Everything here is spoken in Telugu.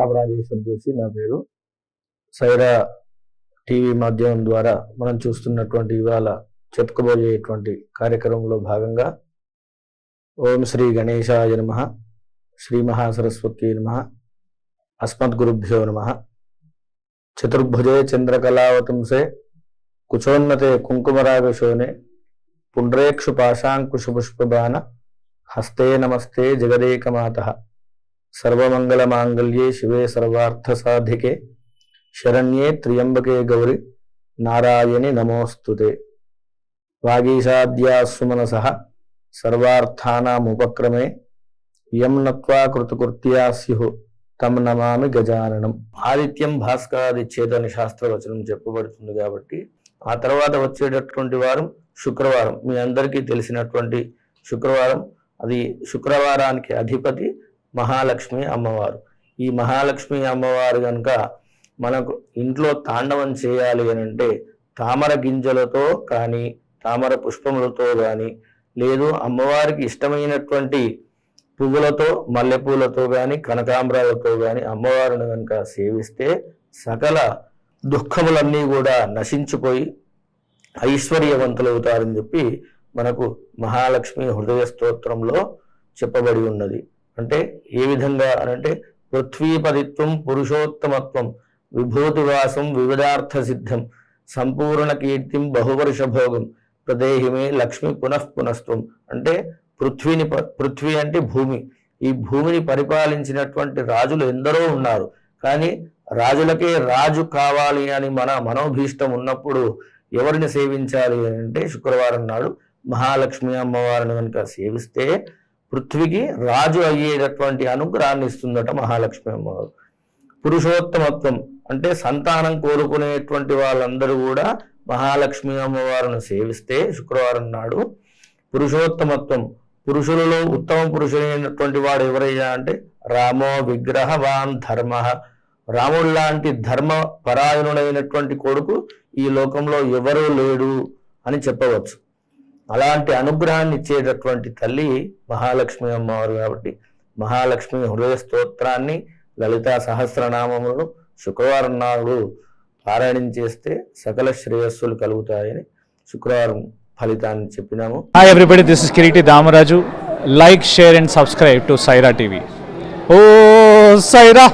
రామరాజేశ్వర్ జోషి నా పేరు. సైరా టీవీ మాధ్యమం ద్వారా మనం చూస్తున్నటువంటి ఇవాళ చెప్పుకోబోయేటువంటి కార్యక్రమంలో భాగంగా ఓం శ్రీ గణేశాయ నమ శ్రీ మహాసరస్వతి నమ అస్మద్గురుభ్యో నమ. చతుర్భుజే చంద్రకళావతంసే కుచోన్నతే కుంకుమరాగశోనే పుండ్రేక్షు పాశాంకుశపుష్పబాణ హస్తే నమస్తే జగదేకమాత. సర్వమంగళమాంగళ్యే శివే సర్వార్థసాధికే. శరణ్యే త్ర్యంబకే గౌరి. నారాయణి నమోస్తుతే. వాగీషాద్యాసుమనస సర్వార్థానాముపక్రమే యం నత్వా కృతకృత్యా స్యు. తం నమామి గజాననం. ఆదిత్యం భాస్కరాదిచ్చేదని శాస్త్రవచనం చెప్పబడుతుంది కాబట్టి ఆ తర్వాత వచ్చేటటువంటి వారం శుక్రవారం. మీ అందరికీ తెలిసినటువంటి శుక్రవారం. అది శుక్రవారానికి అధిపతి మహాలక్ష్మి అమ్మవారు. ఈ మహాలక్ష్మి అమ్మవారు కనుక మనకు ఇంట్లో తాండవం చేయాలి అని అంటే తామర గింజలతో కానీ తామర పుష్పములతో కానీ లేదు అమ్మవారికి ఇష్టమైనటువంటి పువ్వులతో మల్లెపూలతో కానీ కనకాంబరాలతో కానీ అమ్మవారిని కనుక సేవిస్తే సకల దుఃఖములన్నీ కూడా నశించిపోయి ఐశ్వర్యవంతులవుతారని చెప్పి మనకు మహాలక్ష్మి హృదయ స్తోత్రంలో చెప్పబడి ఉన్నది. అంటే ఏ విధంగా అనంటే పృథ్వీపదిత్వం పురుషోత్తమత్వం విభూతివాసం వివిధార్థ సిద్ధం సంపూర్ణ కీర్తిం బహువర్ష భోగం ప్రదేహిమే లక్ష్మి పునః పునస్త్వం అంటే పృథ్వీని ప- పృథ్వీ అంటే భూమి. ఈ భూమిని పరిపాలించినటువంటి రాజులు ఎందరో ఉన్నారు. కానీ రాజులకే రాజు కావాలి అని మన మనోభీష్టం ఉన్నప్పుడు ఎవరిని సేవించాలి అని అంటే శుక్రవారం నాడు మహాలక్ష్మి అమ్మవారిని కనుక సేవిస్తే పృథ్వీకి రాజు అయ్యేటటువంటి అనుగ్రహాన్ని ఇస్తుందట మహాలక్ష్మి అమ్మవారు. పురుషోత్తమత్వం అంటే సంతానం కోరుకునేటువంటి వాళ్ళందరూ కూడా మహాలక్ష్మి అమ్మవారిని సేవిస్తే శుక్రవారం నాడు పురుషోత్తమత్వం. పురుషులలో ఉత్తమ పురుషుడైనటువంటి వాడు ఎవరయ్యా అంటే రామో విగ్రహవాన్ ధర్మ. రాముడు లాంటి ధర్మ పరాయణుడైనటువంటి కొడుకు ఈ లోకంలో ఎవరూ లేడు అని చెప్పవచ్చు. అలాంటి అనుగ్రహాన్ని ఇచ్చేటటువంటి తల్లి మహాలక్ష్మి అమ్మవారు కాబట్టి మహాలక్ష్మి హృదయ స్తోత్రాన్ని లలితా సహస్రనామములను శుక్రవారం నాడు పారాయణం చేస్తే సకల శ్రేయస్సులు కలుగుతాయని శుక్రవారం ఫలితాన్ని చెప్పినాము. Hi everybody this is Kireeti Damaraju like share and subscribe to Saira TV oh Sye Raa